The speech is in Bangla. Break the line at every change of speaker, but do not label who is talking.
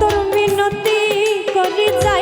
তোর মিনতি করি যাই।